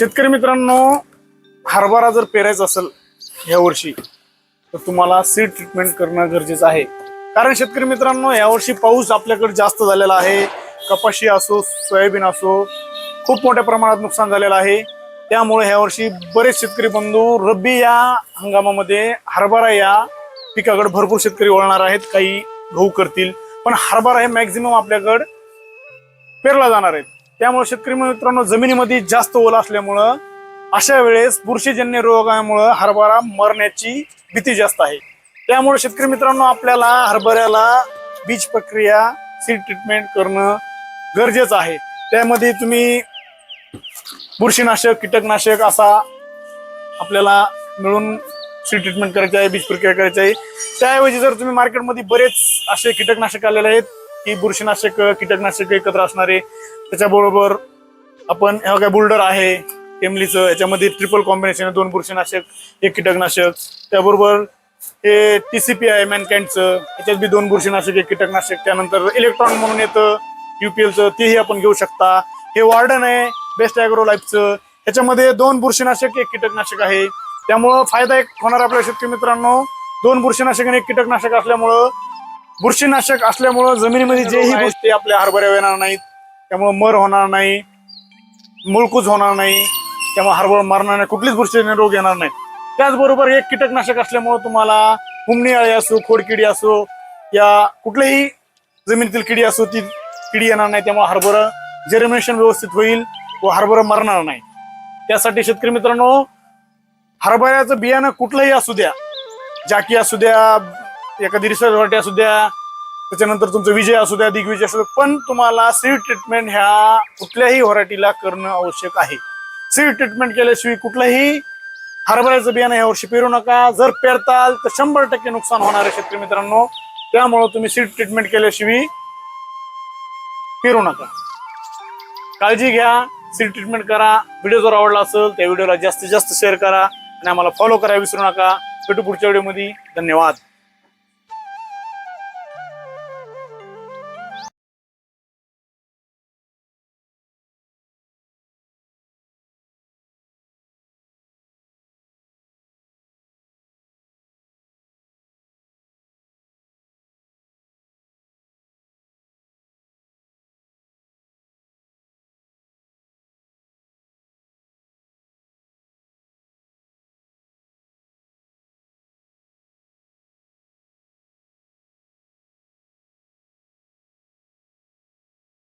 शेतकरी मित्रांनो हरभरा जर पेरायचा असेल या वर्षी तर तुम्हाला सीड ट्रीटमेंट करणं गरजेचं आहे. कारण शेतकरी मित्रांनो यावर्षी पाऊस आपल्याकडे जास्त झालेला आहे. कपाशी असो सोयाबीन असो खूप मोठ्या प्रमाणात नुकसान झालेलं आहे. त्यामुळे ह्या वर्षी बरेच शेतकरी बंधू रब्बी या हंगामामध्ये हरभरा या पिकाकडे भरपूर शेतकरी वळणार आहेत. काही गहू करतील पण हरभरा हे मॅक्झिमम आपल्याकडं पेरला जाणार आहेत. त्यामुळे शेतकरी मित्रांनो जमिनीमध्ये जास्त ओला असल्यामुळं अशा वेळेस बुरशीजन्य रोगामुळं हरभरा मरण्याची भीती जास्त आहे. त्यामुळे शेतकरी मित्रांनो आपल्याला हरभऱ्याला बीज प्रक्रिया सीड ट्रीटमेंट करणं गरजेचं आहे. त्यामध्ये तुम्ही बुरशीनाशक कीटकनाशक असा आपल्याला मिळून सीड ट्रीटमेंट करायची आहे बीज प्रक्रिया करायची आहे. त्याऐवजी जर तुम्ही मार्केटमध्ये बरेच असे कीटकनाशक आलेले आहेत की बुरशीनाशक कीटकनाशक एकत्र असणारे त्याच्याबरोबर आपण ह्या काय बुल्डर आहे केमलीचं याच्यामध्ये ट्रिपल कॉम्बिनेशन आहे दोन बुरशीनाशक एक कीटकनाशक. त्याबरोबर हे टीसीपी आहे मॅनकॅन्डचं याच्यात बी दोन बुरशीनाशक एक कीटकनाशक. त्यानंतर इलेक्ट्रॉन म्हणून येतं युपीएलचं तेही आपण घेऊ शकता. हे वार्डन आहे बेस्ट ॲग्रो लाईफचं ह्याच्यामध्ये दोन बुरशीनाशक एक कीटकनाशक आहे. त्यामुळं फायदा एक होणार आपल्या शेतकरी मित्रांनो. दोन बुरशीनाशक आणि एक कीटकनाशक असल्यामुळं बुरशीनाशक असल्यामुळं जमिनीमध्ये जेही गोष्टी आपल्या हरभऱ्या येणार नाहीत. त्यामुळं मर होणार नाही मुळकूज होणार नाही त्यामुळे हरभरा मारणार नाही कुठलीच बुरशीने रोग येणार नाही. त्याचबरोबर एक कीटकनाशक असल्यामुळं तुम्हाला हुमणी अळी असो खोडकिडी असो या कुठल्याही जमिनीतील किडी असो ती किडी येणार नाही त्यामुळे हरभरं जेरमिनेशन व्यवस्थित होईल व हरभरं मरणार नाही. त्यासाठी शेतकरी मित्रांनो हरभऱ्याचं बियाणं कुठलंही असू द्या जाकी असू द्या एखादी रिसर्च वाटी असू द्या त्याच्यानंतर तुमचं विजय असू द्या दिग्विजय असू द्या पण तुम्हाला सीड ट्रीटमेंट ह्या कुठल्याही व्हरायटीला करणं आवश्यक आहे. सीड ट्रीटमेंट केल्याशिवाय कुठलंही हरभऱ्याचं बियाणं ह्या वर्षी पेरू नका. जर पेरताल तर शंभर टक्के नुकसान होणार आहे शेतकरी मित्रांनो. त्यामुळं तुम्ही सीड ट्रीटमेंट केल्याशिवाय पेरू नका. काळजी घ्या सीड ट्रीटमेंट करा. व्हिडिओ जर आवडला असेल त्या व्हिडिओला जास्तीत जास्त शेअर करा आणि आम्हाला फॉलो करायला विसरू नका. भेटू पुढच्या व्हिडिओमध्ये. धन्यवाद.